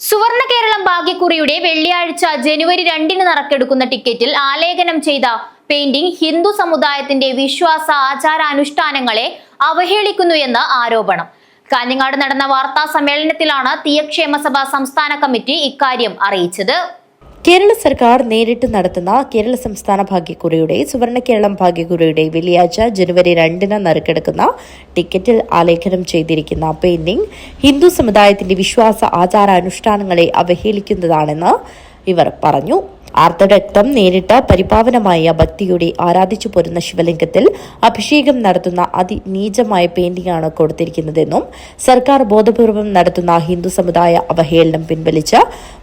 സുവർണ കേരളം ഭാഗ്യക്കുറിയുടെ വെള്ളിയാഴ്ച ജനുവരി രണ്ടിന് നറക്കെടുക്കുന്ന ടിക്കറ്റിൽ ആലേഖനം ചെയ്ത പെയിന്റിംഗ് ഹിന്ദു സമുദായത്തിന്റെ വിശ്വാസ ആചാരാനുഷ്ഠാനങ്ങളെ അവഹേളിക്കുന്നു എന്ന് ആരോപണം. കാഞ്ഞങ്ങാട് നടന്ന വാർത്താ സമ്മേളനത്തിലാണ് തീയക്ഷേമ സഭ സംസ്ഥാന കമ്മിറ്റി ഇക്കാര്യം അറിയിച്ചത്. കേരള സർക്കാർ നേരിട്ട് നടത്തുന്ന കേരള സംസ്ഥാന ഭാഗ്യക്കുറിയുടെ സുവർണ കേരളം ഭാഗ്യക്കുറിയുടെ വെള്ളിയാഴ്ച ജനുവരി രണ്ടിന് നറുക്കെടുക്കുന്ന ടിക്കറ്റിൽ ആലേഖനം ചെയ്തിരിക്കുന്ന പെയിന്റിംഗ് ഹിന്ദു സമുദായത്തിന്റെ വിശ്വാസ ആചാരാനുഷ്ഠാനങ്ങളെ അവഹേളിക്കുന്നതാണെന്ന് ഇവർ പറഞ്ഞു. ആർത്തരക്തം നേരിട്ട് പരിപാവനമായ ഭക്തിയുടെ ആരാധിച്ചു പോരുന്ന ശിവലിംഗത്തിൽ അഭിഷേകം നടത്തുന്ന അതിനീചമായ പെയിന്റിംഗാണ് കൊടുത്തിരിക്കുന്നതെന്നും സർക്കാർ ബോധപൂർവം നടത്തുന്ന ഹിന്ദു സമുദായ അവഹേളനം പിൻവലിച്ച്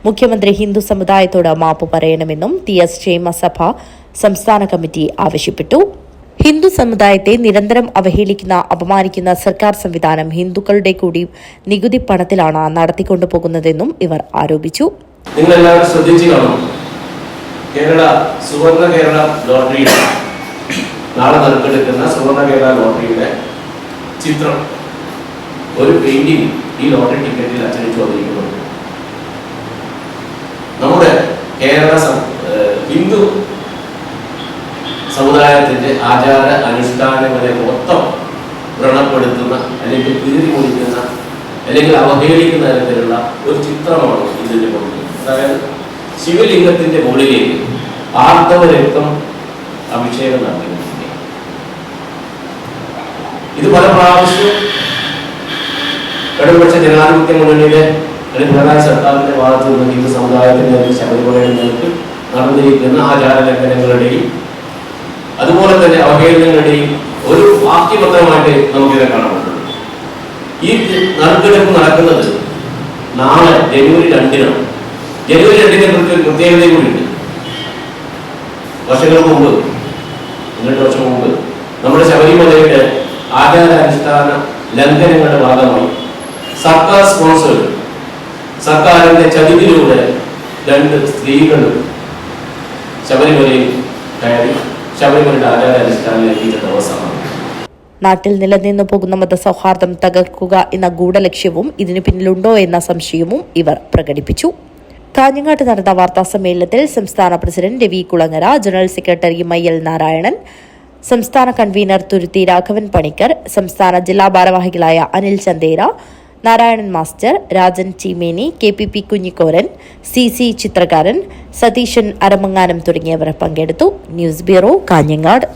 മുഖ്യമന്ത്രി ഹിന്ദു സമുദായത്തോട് മാപ്പ് പറയണമെന്നും ടി എസ് ക്ഷേമസഭ സംസ്ഥാന കമ്മിറ്റി ആവശ്യപ്പെട്ടു. ഹിന്ദു സമുദായത്തെ നിരന്തരം അവഹേളിക്കുന്ന അപമാനിക്കുന്ന സർക്കാർ സംവിധാനം ഹിന്ദുക്കളുടെ കൂടി നികുതി പണത്തിലാണ് നടത്തിക്കൊണ്ടുപോകുന്നതെന്നും ഇവർ ആരോപിച്ചു. നിങ്ങളെല്ലാവരും ശ്രദ്ധിച്ചു കാണും കേരള സുവർണ കേരള ലോട്ടറിയുടെ നാളെ നറുക്കെടുക്കുന്ന സുവർണ കേരള ലോട്ടറിയുടെ ചിത്രം ഒരു പെയിന്റിംഗ് ഈ ലോട്ടറി ടിക്കറ്റിൽ അച്ചടിച്ചു വന്നിരിക്കുന്നുണ്ട് നമ്മുടെ കേരള ഹിന്ദു സമുദായത്തിന്റെ ആചാര അനുഷ്ഠാനങ്ങളെ മൊത്തം വ്രണപ്പെടുത്തുന്ന അല്ലെങ്കിൽ പിരിതി മുടിക്കുന്ന അല്ലെങ്കിൽ അവഹേളിക്കുന്ന തരത്തിലുള്ള ഒരു ചിത്രമാണ് ഇതിന്റെ മുകളിൽ അതായത് ശിവലിംഗത്തിന്റെ മുകളിലേക്ക് ആർത്തവ രക്തം അഭിഷേകം നടത്തുന്നു ഇത് പല പ്രാവശ്യം ഇടതുപക്ഷ ജനാധിപത്യ മുന്നണിയുടെ അല്ലെങ്കിൽ പിണറായി സർക്കാരിന്റെ ഭാഗത്തു നിന്ന് ഹിന്ദു സമുദായത്തിന്റെ അല്ലെങ്കിൽ ശബരിമലയുടെ നടന്നിരിക്കുന്ന ആചാര ലംഘനങ്ങളുടെയും അതുപോലെ തന്നെ അവഹേളനങ്ങളുടെയും ഒരു വാക്യപത്രമായിട്ട് നമുക്കിതിനെ കാണാൻ ഈ നറുക്കെടുപ്പ് നടക്കുന്നത് നാളെ ജനുവരി രണ്ടിനാണ്. ജനുവരി രണ്ടിനെ കുറിച്ച് ഒരു പ്രത്യേകതയും കൂടിയുണ്ട് വർഷങ്ങൾക്ക് മുമ്പ് പന്ത്രണ്ട് വർഷം മുമ്പ് നമ്മുടെ ശബരിമലയുടെ ആചാരാനുഷ്ഠാന ലംഘനങ്ങളുടെ ഭാഗമായി സർക്കാർ സ്പോൺസർ സർക്കാരിന്റെ ചതിവിലൂടെ രണ്ട് സ്ത്രീകളും ശബരിമലയിൽ കയറി ശബരിമലയുടെ ആചാരാനുഷ്ഠാനം ലംഘിച്ച ദിവസമാണ് നാട്ടിൽ നിലനിന്നു പോകുന്ന മതസൗഹാർദ്ദം തകർക്കുക എന്ന ഗൂഢലക്ഷ്യവും ഇതിനു പിന്നിലുണ്ടോ എന്ന സംശയവും ഇവർ പ്രകടിപ്പിച്ചു. കാഞ്ഞങ്ങാട്ട് നടന്ന വാർത്താ സമ്മേളനത്തിൽ സംസ്ഥാന president Ravi Kulangara general secretary Mayyal Narayanan സംസ്ഥാന കൺവീനർ തുരുത്തി രാഘവൻ പണിക്കർ സംസ്ഥാന ജില്ലാ ഭാരവാഹികളായ Anil Chandera Narayanan master Rajan Cheemeni K P P Kunhikoran C C ചിത്രകാരൻ സതീശൻ അരമങ്ങാനം തുടങ്ങിയവർ പങ്കെടുത്തു. News bureau Kanhangad.